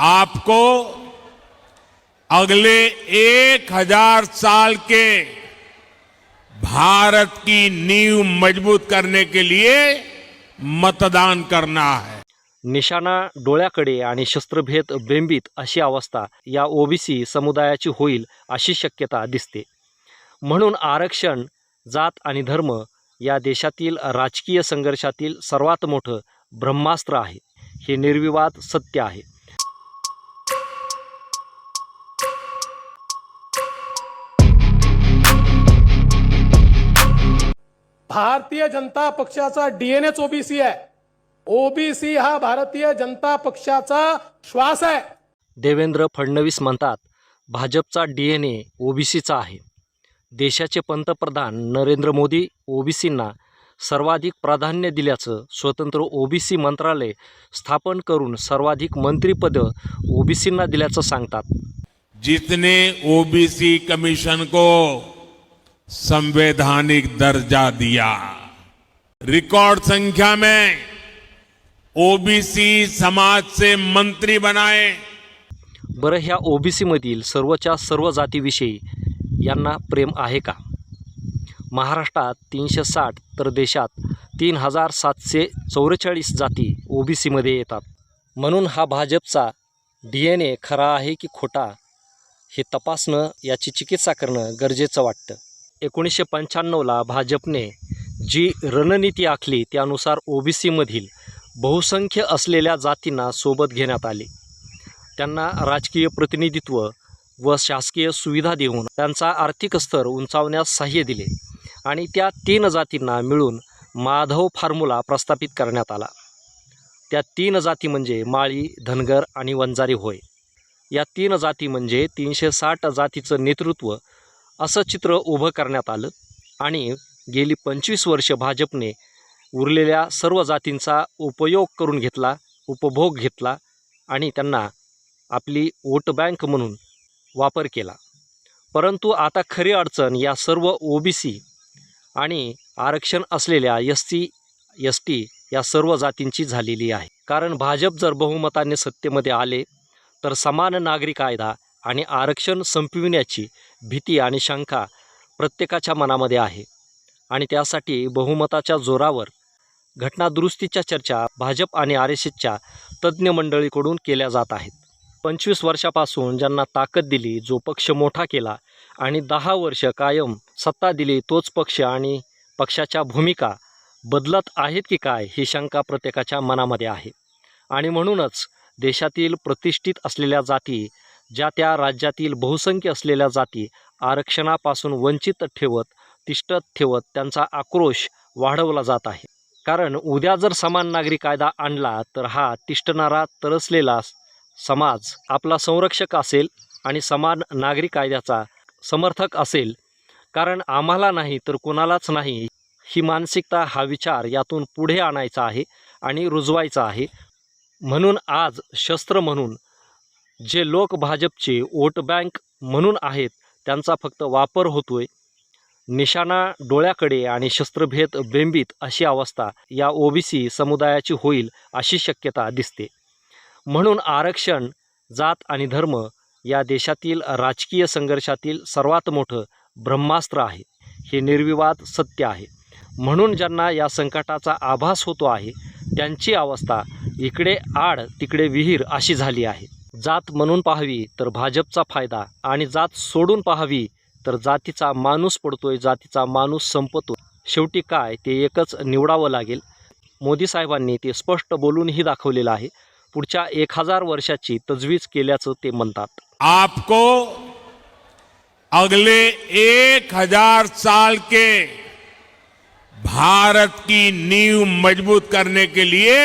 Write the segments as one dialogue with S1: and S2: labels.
S1: आपको अगले एक हजार साल के भारत की नींव मजबूत करने के लिए मतदान करना है।
S2: निशाणा डोळ्याकडे आणि शस्त्रभेद बेंबीत अशी अवस्था या ओबीसी समुदायाची होईल अशी शक्यता दिसते. म्हणून आरक्षण जात आणि धर्म या देशातील राजकीय संघर्षातील सर्वात मोठं ब्रह्मास्त्र आहे. हे निर्विवाद सत्य आहे.
S3: भारतीय जनता पक्षाचा डीएनएच ओबीसी आहे. ओबीसी हा भारतीय जनता पक्षाचा श्वास आहे.
S2: देवेंद्र फडणवीस म्हणतात भाजपचा डी एन ए ओबीसीचा आहे. देशाचे पंतप्रधान नरेंद्र मोदी ओबीसींना सर्वाधिक प्राधान्य दिल्याचं स्वतंत्र ओबीसी मंत्रालय स्थापन करून सर्वाधिक मंत्रिपदं ओबीसींना दिल्याचं सांगतात.
S1: जिसने ओबीसी कमीशन को संवैधानिक दर्जा दिया। रिकॉर्ड संख्या में ओबीसी समाज से मंत्री बनाए।
S2: बरं ह्या ओबीसीमधील सर्वच्या सर्व जातीविषयी यांना प्रेम आहे का? महाराष्ट्रात तीनशे साठ तर देशात तीन हजार सातशे चौवेचाळीस जाती ओबीसीमध्ये येतात. म्हणून हा भाजपचा डी एन ए खरा आहे की खोटा हे तपासणं याची चिकित्सा करणं गरजेचं वाटतं. एकोणीसशे पंच्याण्णवला भाजपने जी रणनीती आखली त्यानुसार ओबीसीमधील बहुसंख्य असलेल्या जातींना सोबत घेण्यात आले. त्यांना राजकीय प्रतिनिधित्व व शासकीय सुविधा देऊन त्यांचा आर्थिक स्तर उंचावण्यास सहाय्य दिले आणि त्या तीन जातींना मिळून माधव फॉर्म्युला प्रस्थापित करण्यात आला. त्या तीन जाती म्हणजे माळी धनगर आणि वंजारी होय. या तीन जाती म्हणजे तीनशे साठ जातीचं नेतृत्व असं चित्र उभं करण्यात आलं आणि गेली पंचवीस वर्ष भाजपने उरलेल्या सर्व जातींचा उपयोग करून घेतला उपभोग घेतला आणि त्यांना आपली वोट बँक म्हणून वापर केला. परंतु आता खरी अडचण या सर्व ओबीसी आणि आरक्षण असलेल्या एस सी एस टी या सर्व जातींची झालेली आहे. कारण भाजप जर बहुमताने सत्तेमध्ये आले तर समान नागरी कायदा आणि आरक्षण संपविण्याची भीती आणि शंका प्रत्येकाच्या मनामध्ये आहे. आणि त्यासाठी बहुमताच्या जोरावर घटनादुरुस्तीच्या चर्चा भाजप आणि आर एस एसच्या तज्ज्ञ मंडळीकडून केल्या जात आहेत. पंचवीस वर्षापासून ज्यांना ताकद दिली जो पक्ष मोठा केला आणि दहा वर्ष कायम सत्ता दिली तोच पक्ष आणि पक्षाच्या भूमिका बदलत आहेत की काय ही शंका प्रत्येकाच्या मनामध्ये आहे. आणि म्हणूनच देशातील प्रतिष्ठित असलेल्या जाती ज्या त्या राज्यातील बहुसंख्य असलेल्या जाती आरक्षणापासून वंचित ठेवत तिष्ठत ठेवत त्यांचा आक्रोश वाढवला जात आहे. कारण उद्या जर समान नागरी कायदा आणला तर हा तिष्ठणारा तरसलेला समाज आपला संरक्षक असेल आणि समान नागरी कायद्याचा समर्थक असेल. कारण आम्हाला नाही तर कोणालाच नाही ही मानसिकता हा विचार यातून पुढे आणायचा आहे आणि रुजवायचा आहे. म्हणून आज शस्त्र म्हणून जे लोक भाजपचे वोट बँक म्हणून आहेत त्यांचा फक्त वापर होतोय. निशाणा डोळ्याकडे आणि शस्त्रभेद बेंबीत अशी अवस्था या ओबीसी समुदायाची होईल अशी शक्यता दिसते. म्हणून आरक्षण जात आणि धर्म या देशातील राजकीय संघर्षातील सर्वात मोठं ब्रह्मास्त्र आहे. हे निर्विवाद सत्य आहे. म्हणून ज्यांना या संकटाचा आभास होतो आहे त्यांची अवस्था इकडे आड तिकडे विहीर अशी झाली आहे. जात म्हणून पाहावी तर भाजपचा फायदा. आणि जात सोडून पाहावी तर जातीचा माणूस पडतोय जातीचा माणूस संपतो. शेवटी काय ते एकच निवडावं लागेल. मोदी साहेबांनी ते स्पष्ट बोलूनही दाखवलेलं आहे. पुढच्या एक हजार वर्षाची तजवीज केल्याचं ते म्हणतात.
S1: आपको अगले एक हजार साल के भारत की नींव मजबूत करने के लिए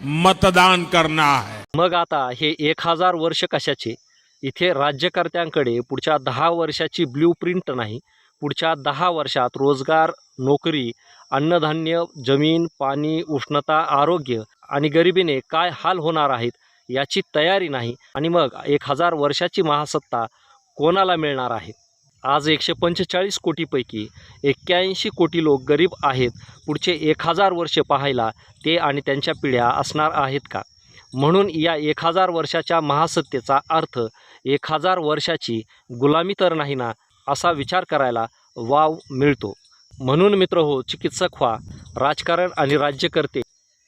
S1: मतदान करना है।
S2: मग आता हे एक हजार वर्ष कशाचे? इथे राज्यकर्त्यांकडे पुढच्या दहा वर्षाची ब्ल्यू प्रिंट नाही. पुढच्या दहा वर्षात रोजगार नोकरी अन्नधान्य जमीन पाणी उष्णता आरोग्य आणि गरिबीने काय हाल होणार आहेत याची तयारी नाही आणि मग एक हजार वर्षाची महासत्ता कोणाला मिळणार आहे? आज एकशे पंचेचाळीस कोटीपैकी एक्क्याऐंशी कोटी लोक गरीब आहेत. पुढचे एक हजार वर्ष पाहायला ते आणि त्यांच्या पिढ्या असणार आहेत का? म्हणून या एक हजार वर्षाच्या महासत्तेचा अर्थ एक हजार वर्षाची गुलामी तर नाही ना असा विचार करायला वाव मिळतो. म्हणून मित्र हो चिकित्सक व्हा राजकारण आणि राज्यकर्ते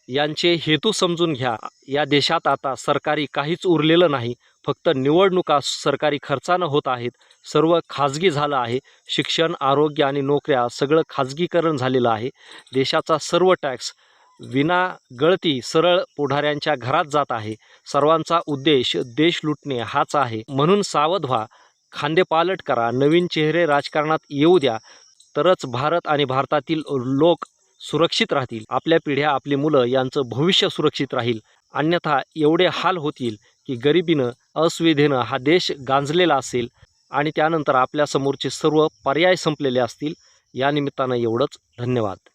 S2: यांचे हेतू समजून घ्या. या देशात आता सरकारी काहीच उरलेलं नाही फक्त निवडणुका सरकारी खर्चानं होत आहेत सर्व खाजगी झालं आहे शिक्षण आरोग्य आणि नोकऱ्या सगळं खाजगीकरण झालेलं आहे. देशाचा सर्व टॅक्स विना गळती सरळ पुढाऱ्यांच्या घरात जात आहे. सर्वांचा उद्देश देश लुटणे हाच आहे. म्हणून सावध व्हा. खांदेपालट करा. नवीन चेहरे राजकारणात येऊ द्या. तरच भारत आणि भारतातील लोक सुरक्षित राहतील. आपल्या पिढ्या आपली मुलं यांचं भविष्य सुरक्षित राहील. अन्यथा एवढे हाल होतील की गरिबीनं अस्विधेनं हा देश गांजलेला असेल आणि त्यानंतर आपल्यासमोरचे सर्व पर्याय संपलेले असतील. या निमित्तानं एवढंच. धन्यवाद.